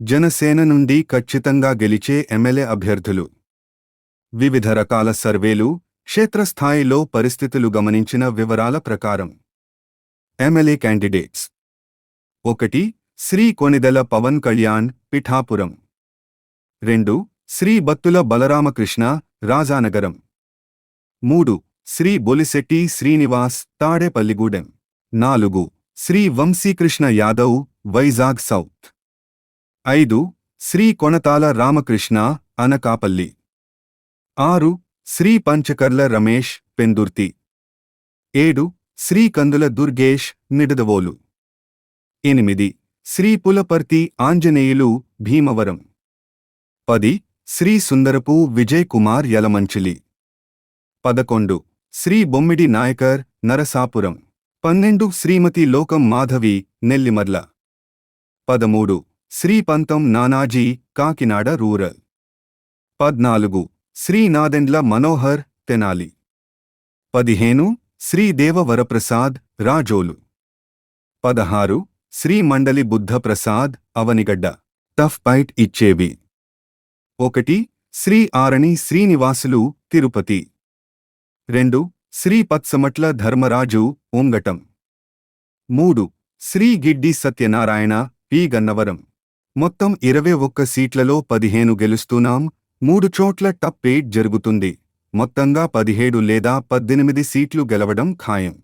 జనసేన నుండి ఖచ్చితంగా గెలిచే ఎమ్మెల్యే అభ్యర్థులు. వివిధ రకాల సర్వేలు క్షేత్రస్థాయిలో పరిస్థితులు గమనించిన వివరాల ప్రకారం. ఎమ్మెల్యే క్యాండిడేట్స్ ఒకటి శ్రీ కొనిదెల పవన్ కళ్యాణ్ పిఠాపురం. రెండు శ్రీ బత్తుల బలరామకృష్ణ రాజానగరం. మూడు శ్రీ బొలిశెట్టి శ్రీనివాస్ తాడేపల్లిగూడెం. నాలుగు శ్రీ వంశీకృష్ణ యాదవ్ వైజాగ్ సౌత్. ఐదు శ్రీ కొనతాల రామకృష్ణ అనకాపల్లి. ఆరు శ్రీ పంచకర్ల రమేష్ పెందుర్తి. ఏడు శ్రీ కందుల దుర్గేష్ నిడదవోలు. ఎనిమిది శ్రీ పులపర్తి ఆంజనేయులు భీమవరం. పది శ్రీ సుందరపు విజయ్ కుమార్ యలమంచిలి. పదకొండు శ్రీ బొమ్మిడి నాయకర్ నరసాపురం. పన్నెండు శ్రీమతి లోకం మాధవి నెల్లిమర్ల. పదమూడు శ్రీపంతం నానాజీ కాకినాడ రూరల్. పద్నాలుగు. శ్రీనాదెండ్ల మనోహర్ తెనాలి. పదిహేను. శ్రీ దేవవరప్రసాద్ రాజోలు. పదహారు. శ్రీ మండలి బుద్ధప్రసాద్ అవనిగడ్డ. టఫ్ బైట్ ఇచ్చేవి. ఒకటి. శ్రీ ఆరణి శ్రీనివాసులు తిరుపతి. రెండు. శ్రీ పత్సమట్ల ధర్మరాజు ఉంగటం మూడు. శ్రీ గిడ్డి సత్యనారాయణ పి. గన్నవరం. మొత్తం ఇరవై ఒక్క సీట్లలో పదిహేను గెలుస్తున్నాం మూడు చోట్ల టప్ ఎయిట్ జరుగుతుంది. మొత్తంగా పదిహేడు లేదా పద్దెనిమిది సీట్లు గెలవడం ఖాయం.